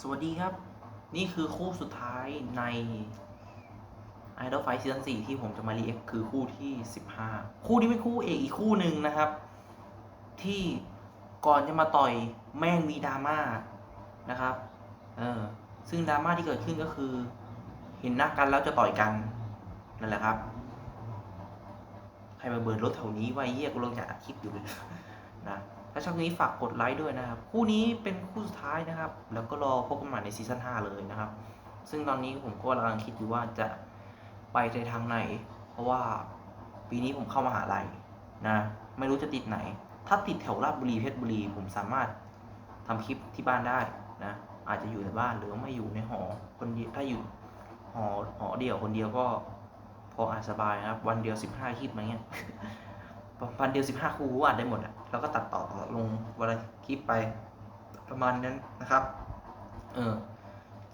สวัสดีครับ นี่คือคู่สุดท้ายใน Idol Fight Season 4ที่ผมจะมารีแอคคือคู่ที่ 15 คู่นี้เป็นคู่เอกอีกคู่หนึ่งนะครับ ที่ก่อนจะมาต่อยแม่งมีดราม่านะครับเออซึ่งดราม่าที่เกิดขึ้นก็คือ เห็นหน้ากันแล้วจะต่อยกันนั่นแหละครับ ใครมาเบิร์นรถแถวนี้ไว้เยี่ยกูลงจากอัดคลิปอยู่เลยนะ ถ้าชอบนี้ฝากกดไลค์ด้วยนะครับ คู่นี้เป็นคู่สุดท้ายนะครับ แล้วก็รอพบกันใหม่ในซีซั่น5เลยนะครับ ซึ่งตอนนี้ผมก็กำลังคิดอยู่ว่าจะไปในทางไหน เพราะว่าปีนี้ผมเข้ามหาลัยนะ ไม่รู้จะติดไหน ถ้าติดแถวราชบุรีเพชรบุรี ผมสามารถทำคลิปที่บ้านได้นะ อาจจะอยู่ในบ้านหรือไม่อยู่ในหอคนถ้าอยู่หอหอเดียวคนเดียวก็พออาจสบายนะครับ วันเดียวสิบห้าคลิปอะไรเงี้ยวันเดียวสิบห้าคู่อัดได้หมดอะ แล้วก็ตัดต่อลงวันละคลิปไปประมาณนั้นนะครับ เออ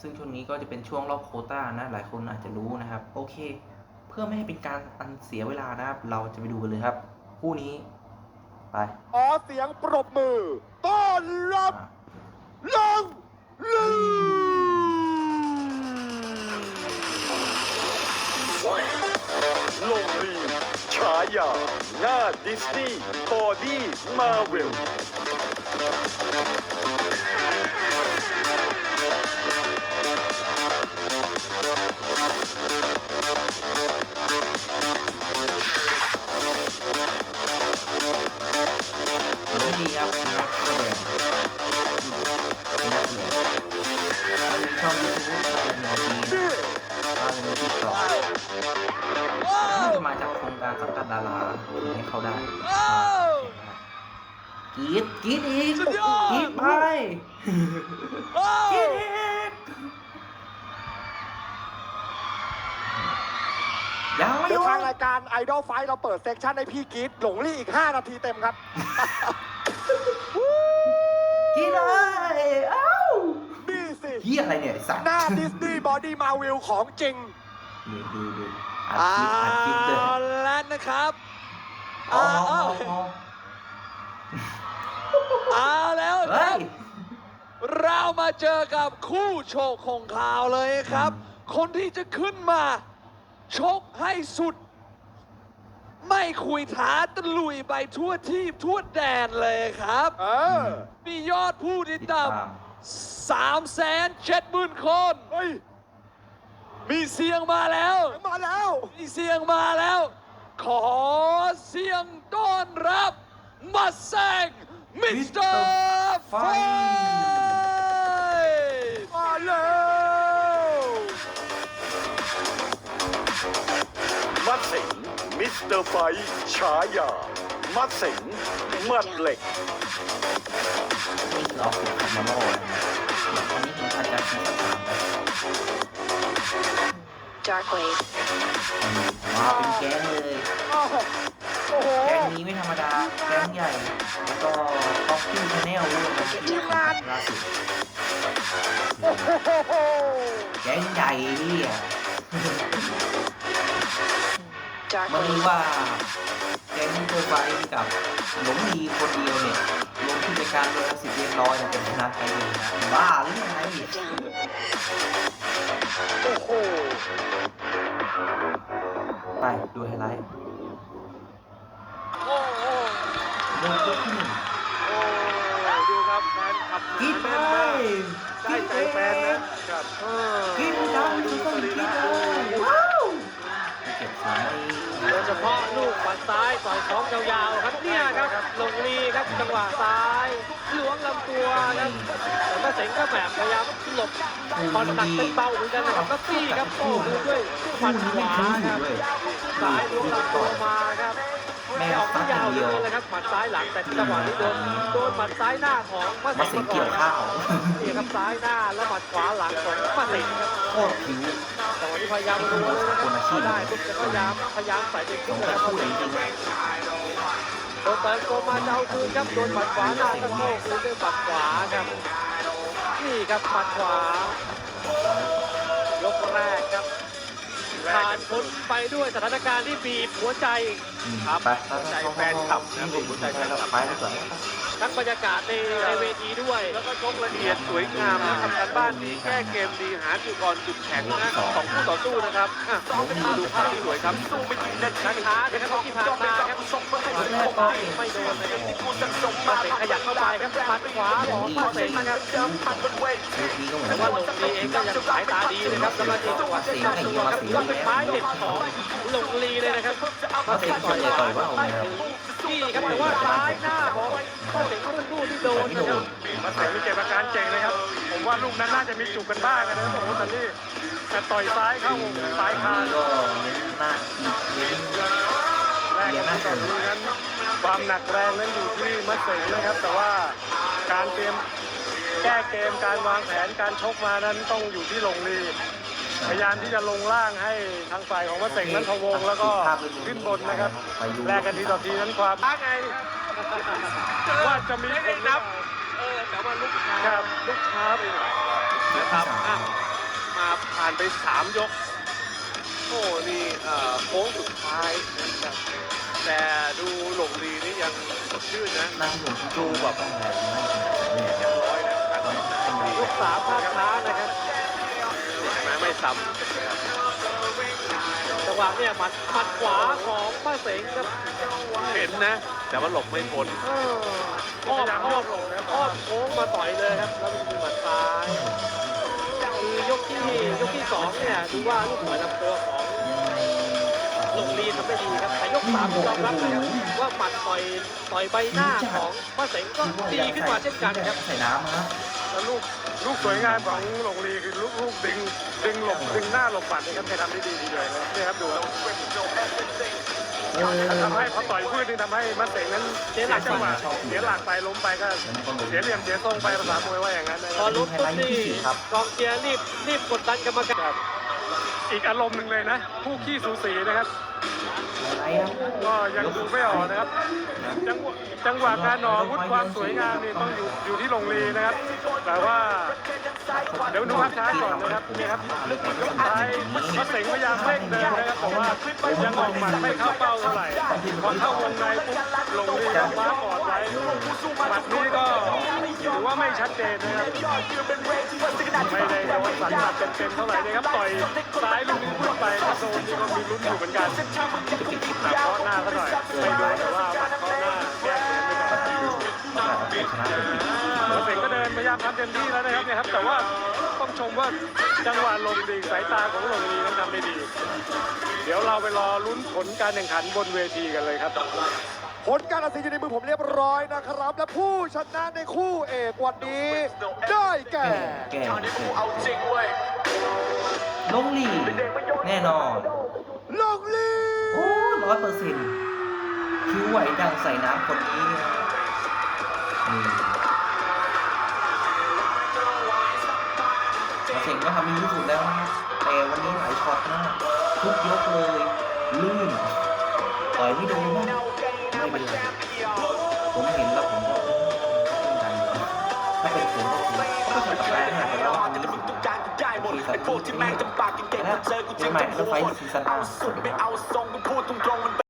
ซึ่งช่วงนี้ก็จะเป็นช่วงรอบโควต้านะ หลายคนอาจจะรู้นะครับ โอเค เพื่อไม่ให้เป็นการอันเสียเวลานะครับ เราจะไปดูกันเลยครับ คู่นี้ ไป ขอเสียงปรบมือ ต้อนรับอะลงลีล ฉายาหน้าดิสนีย์บอดี้มาเวลไม่ดีครับนักแสดงเป็นนักแสดงถ้ามีช่องยูทูบเป็นแนวดีนะถ้าเป็นที่กรอบน่าจะมาจากโค รงการสังกัดดาราถึงให้เขาได้กรีดกรีดอีกสุดยอดกรีดไปกรีดอีกยังไม่เดี๋หยวยุทางดรายการไอดอลไฟเราเปิดเซกชันให้พี่กรีดหลงลี่อีก 5 นาทีเต็มครับกินเลยเอ้านี่สิเฮียอะไรเนี่ยไอ้สัตว์หน้าดิสนีย์บอดี้มาเวลของจริงดูดูดู อัดคลิปอัดคลิปเลยเอาแล้วนะครับอ๋อเอาอ๋อเอาอ๋อเอาแล้วคเฮ้รับ ย เรามาเจอกับคู่โชคของข่าวเลยครับ คนที่จะขึ้นมา ชกให้สุด ไม่คุยท้าตะลุยไปทั่วที่ทั่วแดนเลยครับ เออ มียอดผู้ติดติดตาตามมสามแสนเจ็ดหมื่นคน เฮ้ย มีเสียงมาแล้ว มาแล้ว มีเสียงมาแล้ว ขอเสียงต้อนรับมาแซงมิสเตอร์ไฟมาแล้วมัดสิงมิสเตอร์ไฟฉายามัดสิงมัดเหล็กนี่คือเอาของคาร์มาโน่นะอันนี้เห็นอาจจะมีสักสามไป Dark Wave. มาเป็นแก๊งเลยโอ้โหแก๊งนี้ไม่ธรรมดา แก๊งใหญ่ แล้วก็ท็อปปี้ชาแนลด้วยนะที่ล่าสุดโอ้โหแก๊งใหญ่ที่อะ Dark มันรู้ Wave. ว่าแก๊งเตอร์ไฟกับหลงดีคนเดียวเนี่ยลงที่ในการเรือสิบเรียนร้อยเนี่ยเป็นชนะใครเลยนะบ้าหรือยังไง ไปดูไฮไลท์โอ้โหเริ่มยกที่หนึ่งโอ้ดูครับแฟนขับกินไปได้ใจแฟนนะครับเออกินดังทุกคนกินเลยว้าวเก็บเสียงไว้โดยเฉพาะลูกฝันซ้ายต่อยท้องยาวๆครับเนี่ยครับลงลีครับจังหวะซ้ายล้วงลำ ตัวครับแต่มาเสงก็แบบพยายามหลบคอนตักเป็นเบาเหมือนกันนะครับแล้วซี่ครับโอ้โหด้วยหมัดขวาครับซ้ายล้วงลำตัวมาครับแม่ไม่ออกที่ยาวย่างเลยนะครับหมัดซ้ายหลังแต่จังหวะนี้โดนโดนหมัดซ้ายหน้าของมามาเสียงเกี่ยวข้าวนี่ครับซ้ายหน้าแล้วหมัดขวาหลังของมาเสงครับโคตรผิวแต่วันนี้พยายามรู้เลยนะครับได้ปุ๊บจะพยายามพยายามใส่เป็นสชุดงนะสัครับพูดจริงๆ โดนเปิดโกมาจะเอาคืนครับโดนหมัดขวาหน้าตะโก้คืนด้วยหมัดขวาครับ นี่ครับหมัดขวายกแรกครับผ่านพ้นไปด้วยสถานการณ์ที่บีบหัวใจอืมครับไปหัวใจแฟนคลับนะผมหัวใจแฟนคลับ ไปแล้วก่อน ทั้งบรรยากาศในในเวทีด้วย แล้วก็ชกละเอียดสวยงามนะทำการบ้านดีแก้เกมดีหาจุดอ่อนจุดแข็งนะของคู่ต่อสู้นะครับซ้อะดูภาพที่สวยครับช้าช้าๆนะครับที่ผ่านมาครับไม่โดนนะครับมาเตะขยับเข้าไปครับหมัดขวาของมาเตะนะครับลูกนี้ก็เหมือนแต่ว่าลงลีเองก็ยังสายตาดีนะครับสมาธิจังหวะเตะตัดตัวครับก็เป็นไม้เด็ดของลงลีเลยนะครับมาเตะต่อยต่อยว่า นี่ครับแต่ว่าซ้ายหน้าของมาเตะเมื่อสักครู่ที่โดนไม่โดนะครับมาเตะมีเก็บอาการเก่งนะครับ ผมว่าลูกนั้นน่าจะมีจุกกันบ้างนะครับโอ้โหแต่นี่แต่ต่อยซ้ายเข้าซ้ายคานก็เน้นหน้าเน้นแรกกันก่อนนี้นั้นความหนักแรงนั้นอยู่ที่มัดเสงนะครับ แต่ว่าการเตรียมแก้เกมการวางแผนการชกมานั้นต้องอยู่ที่ลงลี พยายามที่จะลงล่างให้ทางฝ่ายของมัดเสงนั้นพะวงแล้วก็ขึ้นบนนะครับไปอยู่แลกกันทีต่อทีนั้นความไงว่าจะมีผลนับเออแต่ว่าลูกค้าครับลูกค้าไปหน่อยนะครับอะมาผ่านไปสามยกโอ้นี่เอ่อโค้งสุดท้ายนะครับแต่ดูหลงลีนี่ยังสดชื่นนะหน้าที่ผมดูแบบต้องแบบไม่ยังร้อยนะการทำงานดีลูกสามภาคช้านะครับใช่ ไหมไม่ซ้จังหวะเนี่ยหมัดหมัดขวาของป้าเสงครับำเห็นนะ แต่ว่าหลบไม่พ้นเอออ้อมอ้อมอ้อมโค้งมาต่อยเลยครับแล้วมีหมัดซ้ายคือยกที่ยกที่สองเนี่ยดูว่าลูกต่อยลำตัวของหลงลีทำได้ดีครับแต่ยกสามยอมรับนะครับว่าหมัดต่อยต่อยใบหน้าของป้าเสงก็ดีขึ้นมาเช่นกันครับใส่น้ำนะแล้วลูกลูกสวยงามของหลงลีคือลูกลูกดึงดึงหลบดึงหน้าหลบหมัดนี่ครับแกทำได้ดีทีเดียวเลยนี่ครับดูครับเออทำให้พอต่อยพืชนี่ทำให้มัดเสงนั้นเสียจังหวะเสียหลักไปล้มไปก็เสียเหลี่ยมเสียทรงไปภาษามวยว่าอย่างนั้นนะคพรัอบลุ้นปุ๊บนี่กองเชียร์รีบรีบกดดันกรรมการอีกอารมณ์หนึ่งเลยนะคู่ขี้สูสีนะครับ อะไรอะก็ยังดูไม่ออกนะครับ จังหวะจังหวะการหนอวุธความสวยงามนี่ต้องอยู่อยู่ที่ลงลีนะครับ แต่ว่าเดี๋ยวดูภาพช้าก่อนนะครับนี่ครับยกท้ายมัดเสงพยายามเร่งเดินนะครับแต่ว่ายังออกหมัดไม่เข้าเป้าเท่าไหร่พอเข้าวงในปุ๊บลงลีก็คว้ากอดไว้หมัดนี้ก็ถือว่าไม่ชัดเจนนะครับไม่ได้โดนสันหมัดเต็มๆเท่าไหร่นะครับต่อยซ้ายลูกนี้พุ่งไปถ้าโดนนี่ก็มีลุ้นอยู่เหมือนกันหนักเคาะหน้าก็หน่อยไม่โดนแต่ว่าหมัดเคาะหน้าแก้เกมไปก่อนชนะเลยแล้วเสงก็เดินพยายามทำเต็มที่แล้วนะครับเนี่ยครับ แต่ว่าต้องชมว่าจังหวะลงดีสายตาของลงดีนั้นทำได้ดี เดี๋ยวเราไปรอลุ้นผลการแข่งขันบนเวทีกันเลยครับผลการตัดสินอยู่ในมือผมเรียบร้อยนะครับ และผู้ชนะในคู่เอกวันนี้ ได้แก่แก่ลงลีแน่นอนลงลีโอ้ ร้อยเปอร์เซ็นต์คิ้วไหวดังใส่น้ำคนนี้นะนี่งก็ทำดีที่สุดแล้วนะครับแต่วันนี้หลายช็อตมาก ทุกยกเลย ลื่นต่อยไม่โดนบ้างไม่เป็นไรผมเห็นแล้วผมก็ชื่นใจถ้าเป็นผมก็คือก็จะตัดแรงให้แต่ว่าอันนี้สุ ดคือสัตว์ที่ไม่แล้วเจอใหม่แล้วไฟท์ซีซั่นห้าสวัสดีครับ